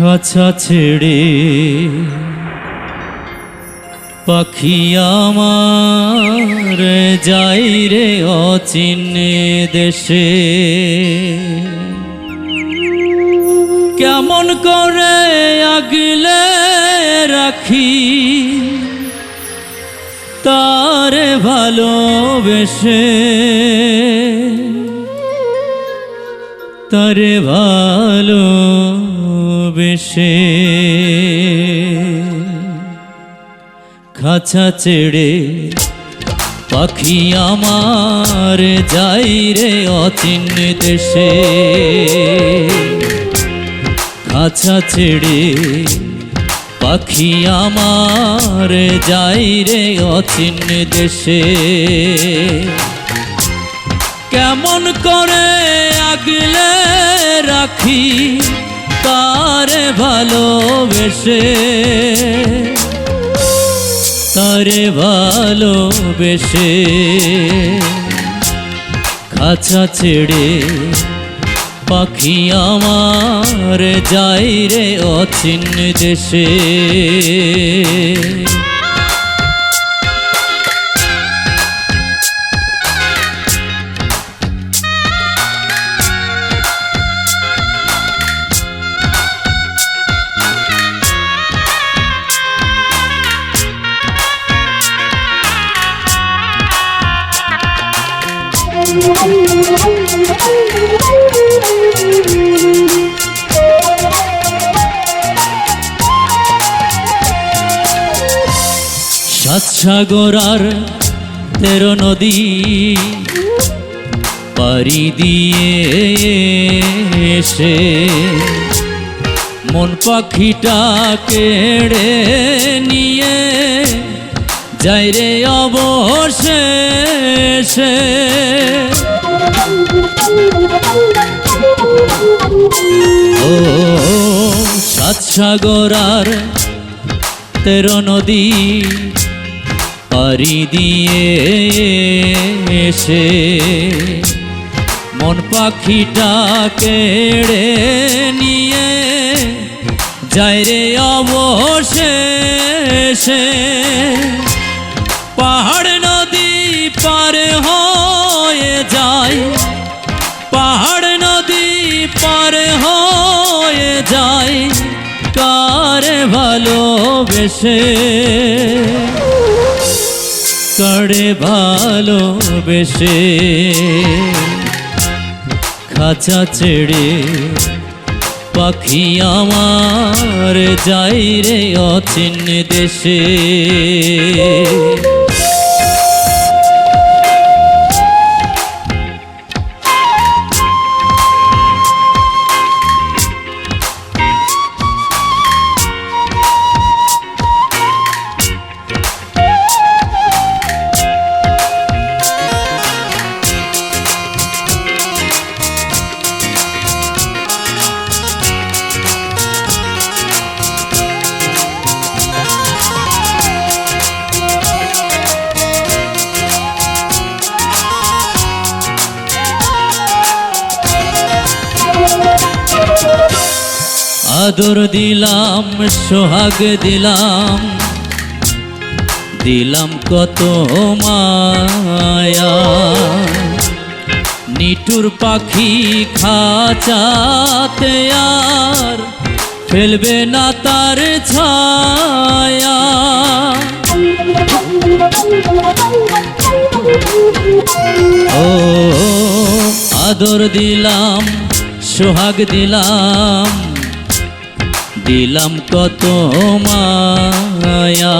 খাঁচা ছেড়ে পাখি আমার যাই রে অচিনে দেশে। কেমন করে আগলে রাখি তারে ভালোবেসে? তারে ভালোবেসে খাঁচা ছেড়ে পাখি আমার যাই রে অচিন দেশে। খাঁচা ছেড়ে পাখি আমার যাই রে অচিন দেশে। কেমন করে আগলে রাখি ভালোবেসে তারে ভালো ভালোবেসে খাঁচা ছেড়ে পাখি আমার যাই রে অচিন দেশে। সাত সাগর আর তেরো নদী পারি দিয়ে এসে মন পাখিটা কেড়ে নিয়ে যাই রে অবশেষে। ও সাত সাগর আর তেরো নদী পারি দিয়ে এসে মন পাখিটা কেড়ে নিয়ে যায় রে অবশেষে। পাহাড় নদী পার হয়ে ভালোবেসে করে ভালোবেসে। খাঁচা ছেড়ে পাখি আমার যাই রে অচিন দেশে। আদর দিলাম, সোহাগ দিলাম। দিলাম কত মায়া। নিটুর পাখি খাঁচাতে আর ফেলবে না তার ছায়া। ও, আদর দিলাম, সোহাগ দিলাম। দিলাম কত মায়া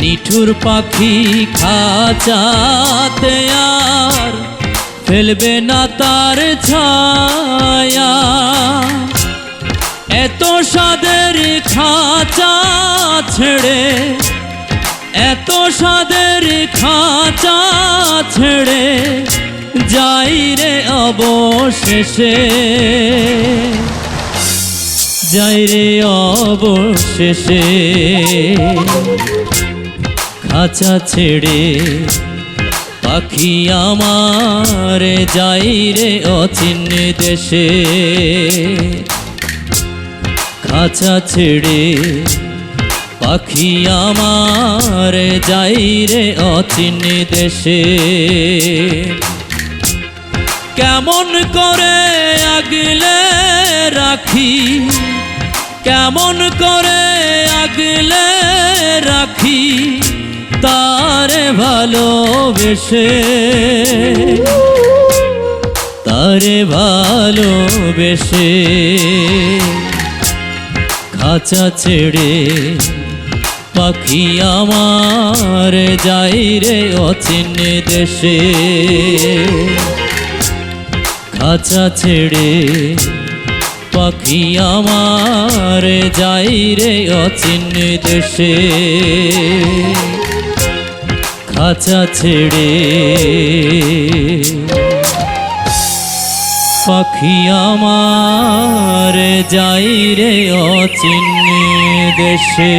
নিঠুর পাখি খাঁচাতে আর ফেলবে না তার ছায়া। এত সাদের খাঁচা ছেড়ে, এত সাদের খাঁচা ছেড়ে যাই রে অবশেষে। যাই রে অবশেষে। খাঁচা ছেড়ে পাখি আমার যাই রে অচিন দেশে। খাঁচা ছেড়ে পাখি আমার যাই রে অচিন দেশে। কেমন করে আগলে রাখি কেমন করে আগলে রাখি তারে ভালোবেসে? তারে ভালোবেসে। খাঁচা ছেড়ে পাখি আমার যাই রে অচিন দেশে। খাঁচা ছেড়ে পাখি আমার যাই রে অচিন দেশে। খাঁচা ছেড়ে পাখি আমার যাই রে অচিন দেশে।